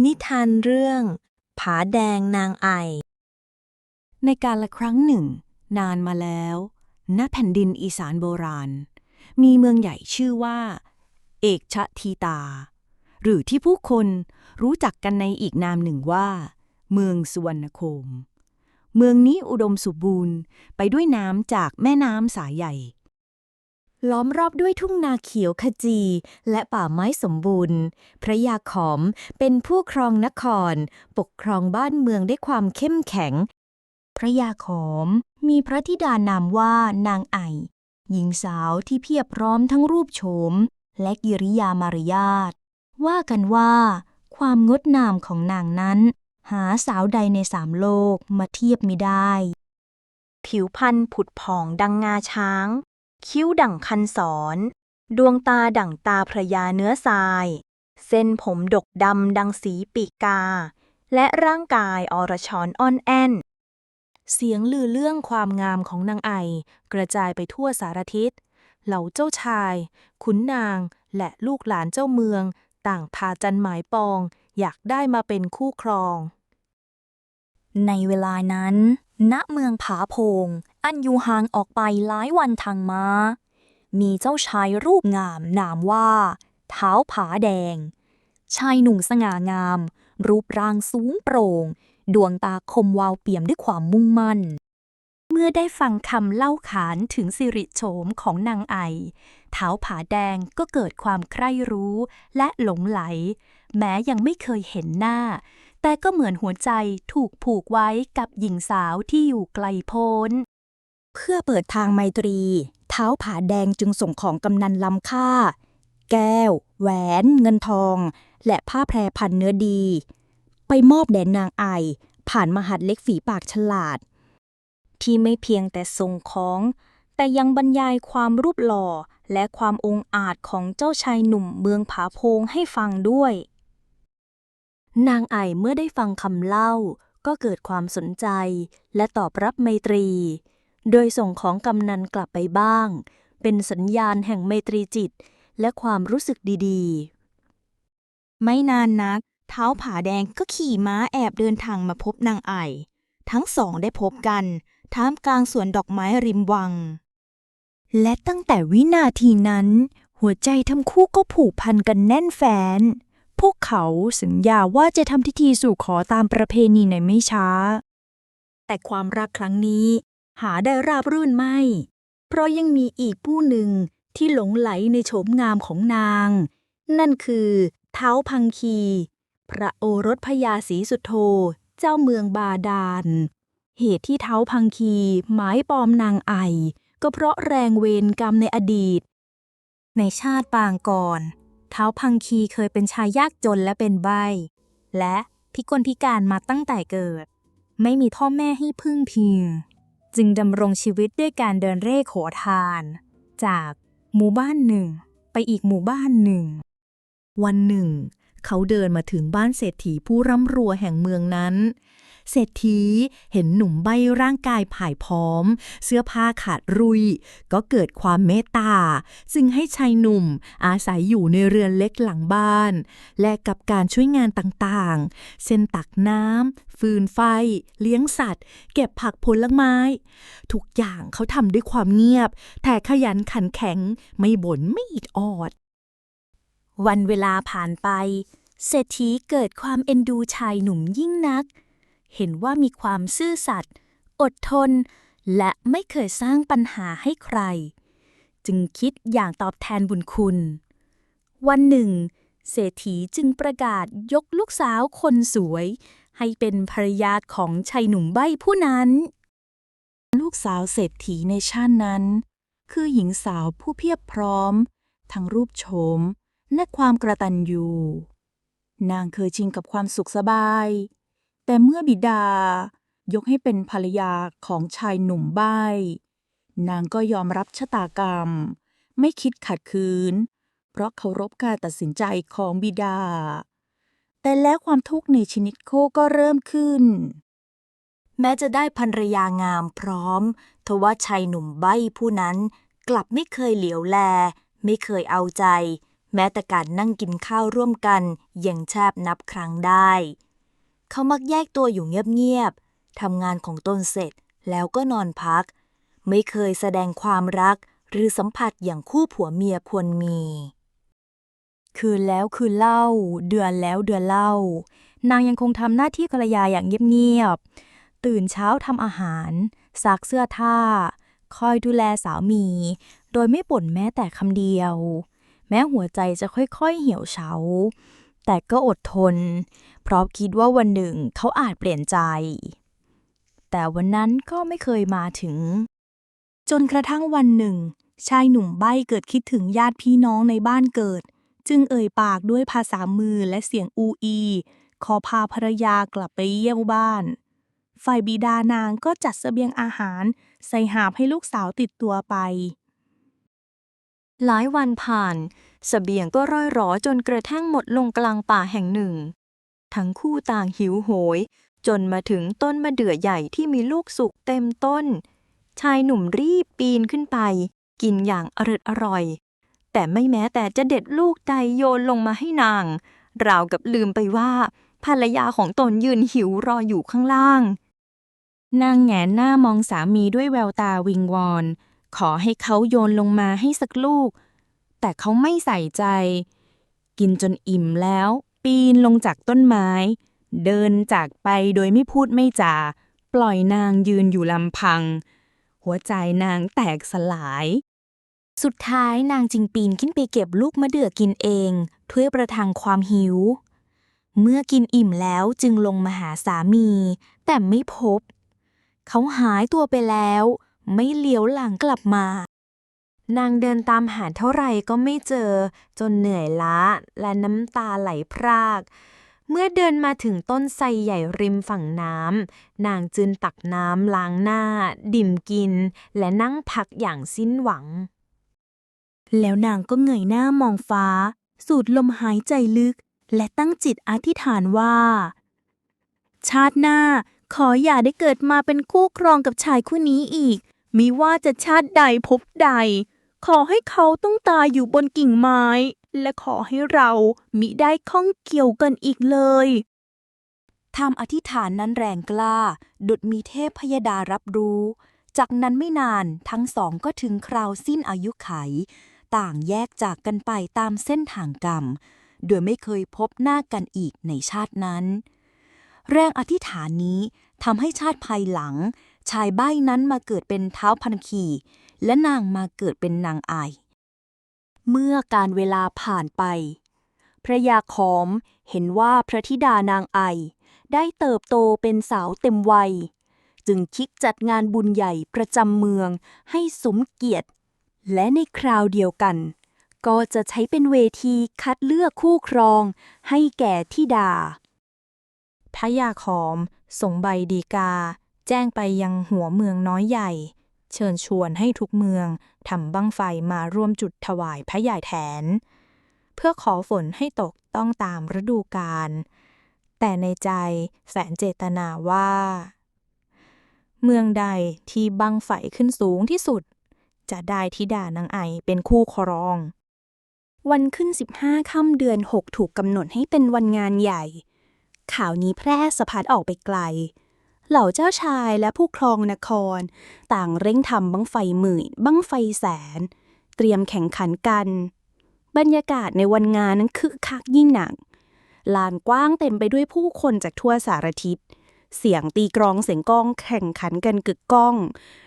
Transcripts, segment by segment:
นิทานเรื่อง ผาแดงนางไอ ในการละครั้งหนึ่ง นานมาแล้ว ณ แผ่นดินอีสานโบราณ มีเมืองใหญ่ชื่อว่า เอกชะทีตา หรือที่ผู้คนรู้จักกันในอีกนามหนึ่งว่า เมืองสุวรรณโคม เมืองนี้อุดมสมบูรณ์ไปด้วยน้ำจากแม่น้ำสายใหญ่ ล้อมรอบด้วยทุ่งนาเขียวขจี และป่าไม้สมบูรณ์ พระยาขอมเป็นผู้ครองนคร ปกครองบ้านเมืองด้วยความเข้มแข็ง พระยาขอมมีพระธิดานามว่านางไอ หญิงสาวที่เพียบพร้อมทั้งรูปโฉม และกิริยามารยาท ว่ากันว่า ความงดงามของนางนั้น หาสาวใดในสามโลกมาเทียบไมิได้ ผิวพรรณผุดผ่องดังงาช้าง คิ้วดั่งคันศร ดวงตาดั่งตาพระยาเนื้อทราย เส้นผมดกดำดังสีปีกา และร่างกายอรชรอ่อนแอนเสียงลือเรื่องความงามของนางไอ กระจายไปทั่วสารทิศ เหล่าเจ้าชาย ขุนนาง และลูกหลานเจ้าเมือง ต่างพาจันหมายปอง อยากได้มาเป็นคู่ครอง ในเวลานั้น ณเมืองผาโพง อันอยู่ห่างออกไปหลายวันทางมามีเจ้าชายรูปงามนามว่า เท้าผาแดง ชายหนุ่มสง่างาม รูปร่างสูงโปร่ง ดวงตาคมวาวเปี่ยมด้วยความมุ่งมั่น เมื่อได้ฟังคำเล่าขานถึงสิริโฉมของนางไอ เท้าผาแดงก็เกิดความใคร่รู้และหลงไหล แม้ยังไม่เคยเห็นหน้า แต่ก็เหมือนหัวใจถูกผูกไว้กับหญิงสาวที่อยู่ไกลโพ้น เพื่อเปิดทางไมตรี เท้าผาแดงจึงส่งของกำนันล้ำค่า แก้ว แหวน เงินทอง และผ้าแพรพันเนื้อดี ไปมอบแด่นางไอ ผ่านมหัดเล็กฝีปากฉลาด ที่ไม่เพียงแต่ส่งของ แต่ยังบรรยายความรูปหล่อและความองอาจของเจ้าชายหนุ่มเมืองผาโพงให้ฟังด้วย นางไอเมื่อได้ฟังคำเล่า ก็เกิดความสนใจ และตอบรับไมตรี โดยส่งของกำนันกลับไปบ้าง เป็นสัญญาณแห่งไมตรีจิต และความรู้สึกดีๆ ไม่นานนัก เท้าผาแดงก็ขี่ม้าแอบเดินทางมาพบนางไอ ทั้งสองได้พบกันท่ามกลางสวนดอกไม้ริมวัง และตั้งแต่วินาทีนั้น หัวใจทั้งคู่ก็ผูกพันกันแน่นแฟน พวกเขาสัญญาว่าจะทำพิธีสู่ขอตามประเพณีในไม่ช้า แต่ความรักครั้งนี้หาได้ราบรื่นไม่ เพราะยังมีอีกผู้หนึ่งที่หลงไหลในโฉมงามของนาง นั่นคือเท้าพังคี พระโอรสพญาศรีสุโธ เจ้าเมืองบาดาล เหตุที่เท้าพังคีหมายปองนางไอ ก็เพราะแรงเวรกรรมในอดีต ในชาติปางก่อน ท้าพังคีเคยเป็นชายยากจนและเป็นใบ และพิกลพิการมาตั้งแต่เกิด ไม่มีพ่อแม่ให้พึ่งพิง จึงดำรงชีวิตด้วยการเดินเร่ขอทาน จากหมู่บ้านหนึ่ง ไปอีกหมู่บ้านหนึ่ง วันหนึ่ง เขาเดินมาถึงบ้านเศรษฐีผู้ร่ำรวยแห่งเมืองนั้น เศรษฐีเห็นหนุ่มใบร่างกายผายพร้อม เสื้อผ้าขาดรุย ก็เกิดความเมตตา จึงให้ชายหนุ่มอาศัยอยู่ในเรือนเล็กหลังบ้าน และกับการช่วยงานต่างๆ เช่นตักน้ำฟืนไฟ เลี้ยงสัตว์ เก็บผักผลไม้ ทุกอย่างเขาทำด้วยความเงียบ แต่ขยันขันแข็งไม่บ่นไม่อิดออด วันเวลาผ่านไปเศรษฐีเกิดความเอ็นดูชายหนุ่มยิ่งนัก เห็นว่ามีความซื่อสัตย์ อดทน และไม่เคยสร้างปัญหาให้ใคร จึงคิดอย่างตอบแทนบุญคุณ วันหนึ่ง เศรษฐีจึงประกาศยกลูกสาวคนสวย ให้เป็นภรรยาของชายหนุ่มใบ้ผู้นั้น ลูกสาวเศรษฐีในชาตินั้น คือหญิงสาวผู้เพียบพร้อม ทั้งรูปโฉมและความกระตันยูนางเคยชินกับความสุขสบาย แต่เมื่อบิดายกให้เป็นภรรยาของชายหนุ่มใบ้นางก็ยอมรับชะตากรรม ไม่คิดขัดขืน เพราะเคารพการตัดสินใจของบิดา แต่แล้วความทุกข์ในชีวิตโคก็เริ่มขึ้น แม้จะได้ภรรยางามพร้อม ทว่าชายหนุ่มใบ้ผู้นั้นกลับไม่เคยเหลียวแล ไม่เคยเอาใจ แม้แต่การนั่งกินข้าวร่วมกันยังแทบนับครั้งได้ เขามักแยกตัวอยู่เงียบๆทำงานของตนเสร็จแล้วก็นอนพัก ไม่เคยแสดงความรักหรือสัมผัสอย่างคู่ผัวเมียควรมี คืนแล้วคืนเล่า เดือนแล้วเดือนเล่า นางยังคงทำหน้าที่ภรรยาอย่างเงียบๆตื่นเช้าทำอาหารซักเสื้อผ้า คอยดูแลสามี โดยไม่บ่นแม้แต่คำเดียว แม้หัวใจจะค่อยๆเหี่ยวเฉา แต่ก็อดทน เพราะคิดว่าวันหนึ่งเขาอาจเปลี่ยนใจ แต่วันนั้นก็ไม่เคยมาถึง จนกระทั่งวันหนึ่ง ชายหนุ่มใบ้เกิดคิดถึงญาติพี่น้องในบ้านเกิด จึงเอ่ยปากด้วยภาษามือและเสียงอูอี ขอพาภรรยากลับไปเยี่ยมบ้าน ฝ่ายบิดานางก็จัดเสบียงอาหารใส่หาบให้ลูกสาวติดตัวไป หลายวันผ่าน สเสบียงก็ร่อยหรอจนกระทั่งหมดลงกลางป่าแห่งหนึ่ง ทั้งคู่ต่างหิวโหย จนมาถึงต้นมะเดื่อใหญ่ที่มีลูกสุกเต็มต้น ชายหนุ่มรีบปีนขึ้นไป กินอย่างอร่อยอร่อย แต่ไม่แม้แต่จะเด็ดลูกใดโยนลงมาให้นาง ราวกับลืมไปว่า ภรรยาของตนยืนหิวรออยู่ข้างล่าง นางแงนหน้ามองสามีด้วยแววตาวิงวอน ขอให้เขาโยนลงมาให้สักลูก แต่เขาไม่ใส่ใจ กินจนอิ่มแล้ว ปีนลงจากต้นไม้ เดินจากไปโดยไม่พูดไม่จา ปล่อยนางยืนอยู่ลำพัง หัวใจนางแตกสลาย สุดท้ายนางจึงปีนขึ้นไปเก็บลูกมะเดื่อกินเองเพื่อประทังความหิว เมื่อกินอิ่มแล้วจึงลงมาหาสามี แต่ไม่พบ เขาหายตัวไปแล้ว ไม่เลี้ยวหลังกลับมา นางเดินตามหาเท่าไหร่ก็ไม่เจอ จนเหนื่อยล้าและน้ำตาไหลพราก เมื่อเดินมาถึงต้นไทรใหญ่ริมฝั่งน้ำนางจึงตักน้ำล้างหน้าดิ่มกิน และนั่งพักอย่างสิ้นหวัง แล้วนางก็เงยหน้ามองฟ้า สูดลมหายใจลึก และตั้งจิตอธิษฐานว่า ชาติหน้าขออย่าได้เกิดมาเป็นคู่ครองกับชายคู่นี้อีกมิว่าจะชาติใดภพใด ขอให้เขาต้องตายอยู่บนกิ่งไม้ และขอให้เรามิได้ข้องเกี่ยวกันอีกเลยทำอธิษฐานนั้นแรงกล้า ดุดมีเทพพยดารับรู้ จากนั้นไม่นานทั้งสองก็ถึงคราวสิ้นอายุไข ต่างแยกจากกันไปตามเส้นทางกรรม โดยไม่เคยพบหน้ากันอีกในชาตินั้น แรงอธิษฐานนี้ทำให้ชาติภายหลัง ชายใบ้นั้นมาเกิดเป็นเท้าพันคี และนางมาเกิดเป็นนางไอเมื่อการเวลาผ่านไป พระยาขอมเห็นว่าพระธิดานางไอ ได้เติบโตเป็นสาวเต็มวัย จึงคิดจัดงานบุญใหญ่ประจำเมืองให้สมเกียรติ และในคราวเดียวกัน ก็จะใช้เป็นเวทีคัดเลือกคู่ครองให้แก่ธิดา พระยาขอมส่งใบดีกา แจ้งไปยังหัวเมืองน้อยใหญ่ เชิญชวนให้ทุกเมืองทำบั้งไฟมาร่วมจุดถวายพระใหญ่แทนเพื่อขอฝนให้ตกต้องตามฤดูกาลแต่ในใจแฝงเจตนาว่า เมืองใดที่บั้งไฟขึ้นสูงที่สุด จะได้ธิดานางไอเป็นคู่ครอง วันขึ้น 15ค่ำเดือน 6 ถูกกำหนดให้เป็นวันงานใหญ่ ข่าวนี้แพร่สะพัดออกไปไกล เหล่าเจ้าชายและผู้ครองนคร ต่างเร่งทำบังไฟหมื่นบังไฟแสน เตรียมแข่งขันกัน บรรยากาศในวันงานนั้นคึกคักยิ่งหนักลานกว้างเต็มไปด้วยผู้คนจากทั่วสารทิศ เสียงตีกรองเสียงกล้องแข่งขันกันกึกก้อง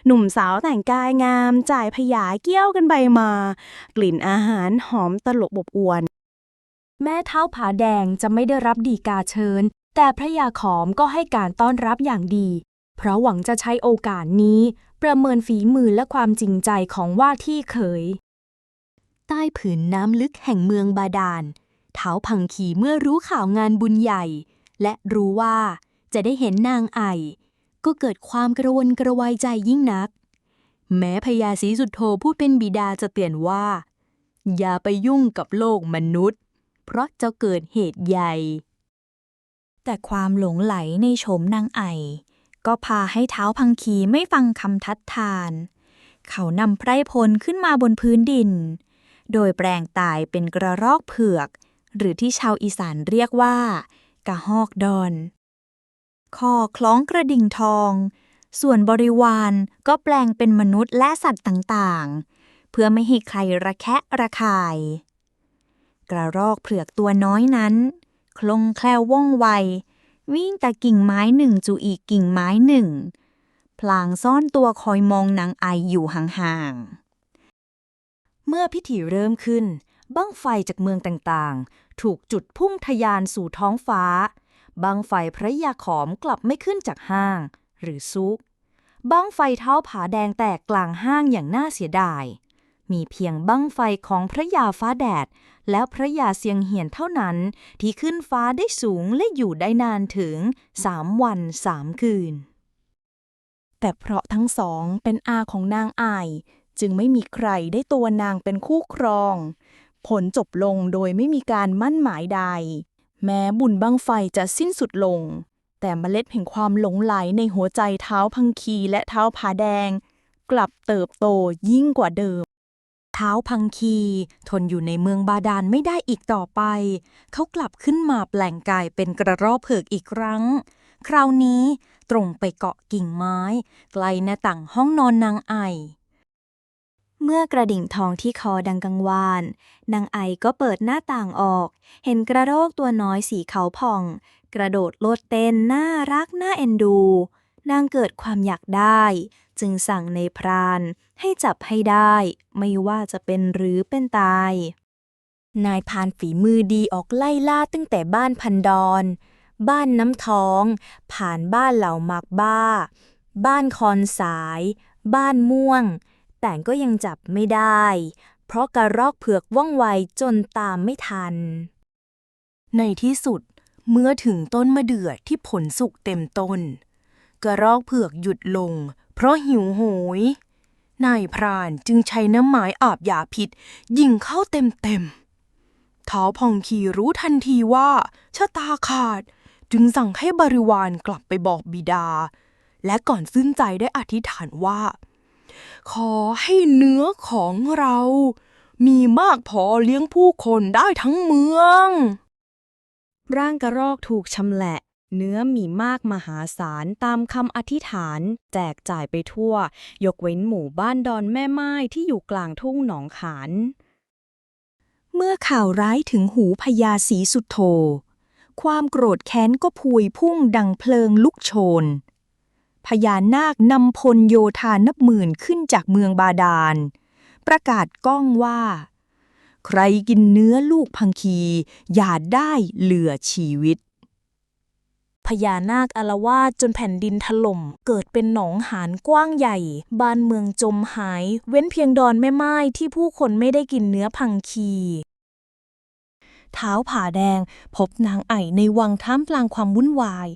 หนุ่มสาวแต่งกายงาม จ่ายพยาเกี้ยวกันไปมา กลิ่นอาหารหอมตลบอบอวน แม่เท้าผาแดงจะไม่ได้รับดีกาเชิญ แต่พระยาขอมก็ให้การต้อนรับอย่างดี เพราะหวังจะใช้โอกาสนี้ ประเมินฝีมือและความจริงใจของว่าที่เขย ใต้ผืนน้ำลึกแห่งเมืองบาดาลเท้าพังขีเมื่อรู้ข่าวงานบุญใหญ่ และรู้ว่าจะได้เห็นนางไอ ก็เกิดความกระวนกระวายใจยิ่งนัก แม้พญาศรีสุดโธผู้เป็นบิดาจะเตือนว่า อย่าไปยุ่งกับโลกมนุษย์ เพราะจะเกิดเหตุใหญ่ แต่ความหลงไหลในโฉมนางไอ ก็พาให้เท้าพังคีไม่ฟังคำทัดทาน เขานำไพรพลขึ้นมาบนพื้นดิน โดยแปลงตายเป็นกระรอกเผือก หรือที่ชาวอีสานเรียกว่า กระหอกดอน คอคล้องกระดิ่งทอง ส่วนบริวารก็แปลงเป็นมนุษย์และสัตว์ต่างๆ เพื่อไม่ให้ใครระแคะระคาย กระรอกเผือกตัวน้อยนั้น คลงแคล่วว่องไว วิ่งแต่กิ่งไม้หนึ่งจูอีกกิ่งไม้หนึ่ง พลางซ่อนตัวคอยมองนางไออยู่ห่างๆ เมื่อพิธีเริ่มขึ้น บั้งไฟจากเมืองต่างๆ ถูกจุดพุ่งทะยานสู่ท้องฟ้า บั้งไฟพระยาขอมกลับไม่ขึ้นจากห้าง หรือซุก บั้งไฟเท้าผาแดงแตกกลางห้างอย่างน่าเสียดายมีเพียงบั้งไฟของพระยาฟ้าแดด และพระยาเสียงเหียนเท่านั้น ที่ขึ้นฟ้าได้สูงและอยู่ได้นานถึงสามวันสามคืน แต่เพราะทั้งสองเป็นอาของนางอาย จึงไม่มีใครได้ตัวนางเป็นคู่ครอง ผลจบลงโดยไม่มีการมั่นหมายใด แม้บุญบังไฟจะสิ้นสุดลง แต่เมล็ดแห่งความหลงไหลในหัวใจเท้าพังคีและเท้าผาแดง กลับเติบโตยิ่งกว่าเดิม เท้าพังคี ทนอยู่ในเมืองบาดาลไม่ได้อีกต่อไป เขากลับขึ้นมาแปลงกายเป็นกระรอกเผือกอีกครั้ง คราวนี้ตรงไปเกาะกิ่งไม้ ไกลหน้าต่างห้องนอนนางไอ เมื่อกระดิ่งทองที่คอดังกังวาน นางไอก็เปิดหน้าต่างออก เห็นกระโรกตัวน้อยสีขาวผ่อง กระโดดโลดเต้นน่ารักน่าเอ็นดู นางเกิดความอยากได้ จึงสั่งในพรานให้จับให้ได้ ไม่ว่าจะเป็นหรือเป็นตาย นายพรานฝีมือดีออกไล่ล่าตั้งแต่บ้านพันดอน บ้านน้ำท้อง ผ่านบ้านเหล่ามักบ้า บ้านคอนสาย บ้านม่วง แต่ก็ยังจับไม่ได้ เพราะกระรอกเผือกว่องไวจนตามไม่ทัน ในที่สุดเมื่อถึงต้นมะเดื่อที่ผลสุกเต็มต้น กระรอกเผือกหยุดลง เพราะหิวโหย นายพรานจึงใช้น้ำไม้อาบยาพิษ ยิงเข้าเต็มเต็มท้าพองคีรู้ทันทีว่าชะตาขาด จึงสั่งให้บริวารกลับไปบอกบิดา และก่อนสิ้นใจได้อธิษฐานว่า ขอให้เนื้อของเรา มีมากพอเลี้ยงผู้คนได้ทั้งเมือง ร่างกระรอกถูกชำแหละ เนื้อมีมากมหาศาลตามคำอธิษฐาน แจกจ่ายไปทั่ว ยกเว้นหมู่บ้านดอนแม่ไม้ที่อยู่กลางทุ่งหนองขาน เมื่อข่าวร้ายถึงหูพญาศรีสุดโธความโกรธแค้นก็พวยพุ่งดังเพลิงลุกโชน พญานาคนำพลโยธานับหมื่นขึ้นจากเมืองบาดาล ประกาศก้องว่า ใครกินเนื้อลูกพังคีอย่าได้เหลือชีวิต พญานาคอารวาสจนแผ่นดินถล่ม เกิดเป็นหนองหานกว้างใหญ่ บ้านเมืองจมหาย เว้นเพียงดอนแม่ไม้ที่ผู้คนไม่ได้กินเนื้อพังคีเท้าผาแดงพบนางไอในวังท่ามกลางความวุ่นวาย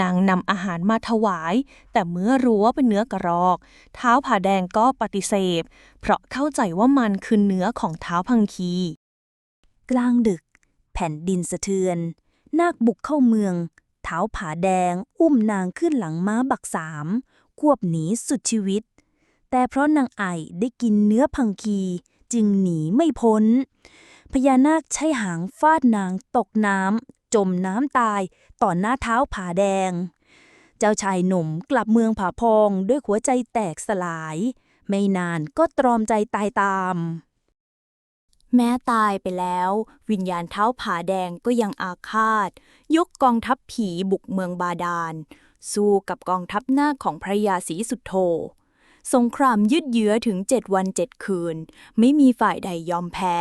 นางนำอาหารมาถวาย แต่เมื่อรู้ว่าเป็นเนื้อกระรอก เท้าผาแดงก็ปฏิเสธ เพราะเข้าใจว่ามันคือเนื้อของเท้าพังคี กลางดึก แผ่นดินสะเทือน นาคบุกเข้าเมือง ท้าผาแดง อุ้มนางขึ้นหลังม้าบักสามควบหนีสุดชีวิต แต่เพราะนางไอได้กินเนื้อพังคีจึงหนีไม่พ้น พญานาคใช้หางฟาดนางตกน้ำจมน้ำตายต่อหน้าเท้าผาแดง เจ้าชายหนุ่มกลับเมืองผาพองด้วยหัวใจแตกสลาย ไม่นานก็ตรอมใจตายตาม แม้ตายไปแล้ว วิญญาณเท้าผาแดงก็ยังอาฆาต ยกกองทัพผีบุกเมืองบาดาล สู้กับกองทัพหน้าของพระยาศรีสุดโธสงครามยืดเยื้อถึงเจ็ดวันเจ็ดคืน ไม่มีฝ่ายใดยอมแพ้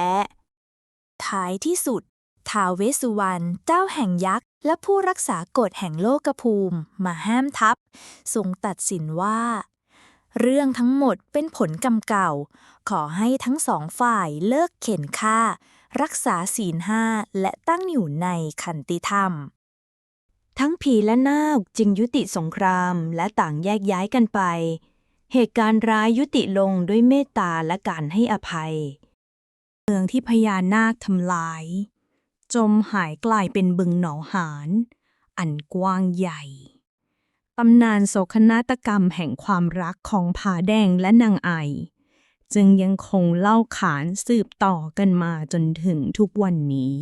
ท้ายที่สุดท้าวเวสสุวรรณเจ้าแห่งยักษ์ และผู้รักษากฎแห่งโลกภูมิ มาห้ามทัพทรงตัดสินว่า เรื่องทั้งหมดเป็นผลกรรมเก่า ขอให้ทั้งสองฝ่ายเลิกเข็นฆ่า รักษาศีลห้าและตั้งอยู่ในขันติธรรม ทั้งผีและนาคจึงยุติสงครามและต่างแยกย้ายกันไป เหตุการณ์ร้ายยุติลงด้วยเมตตาและการให้อภัย เมืองที่พญานาคทำลาย จมหายกลายเป็นบึงหนองหาน อันกว้างใหญ่ ตำนานโศกนาฏกรรมแห่งความรักของผาแดงและนางไอ จึงยังคงเล่าขานสืบต่อกันมาจนถึงทุกวันนี้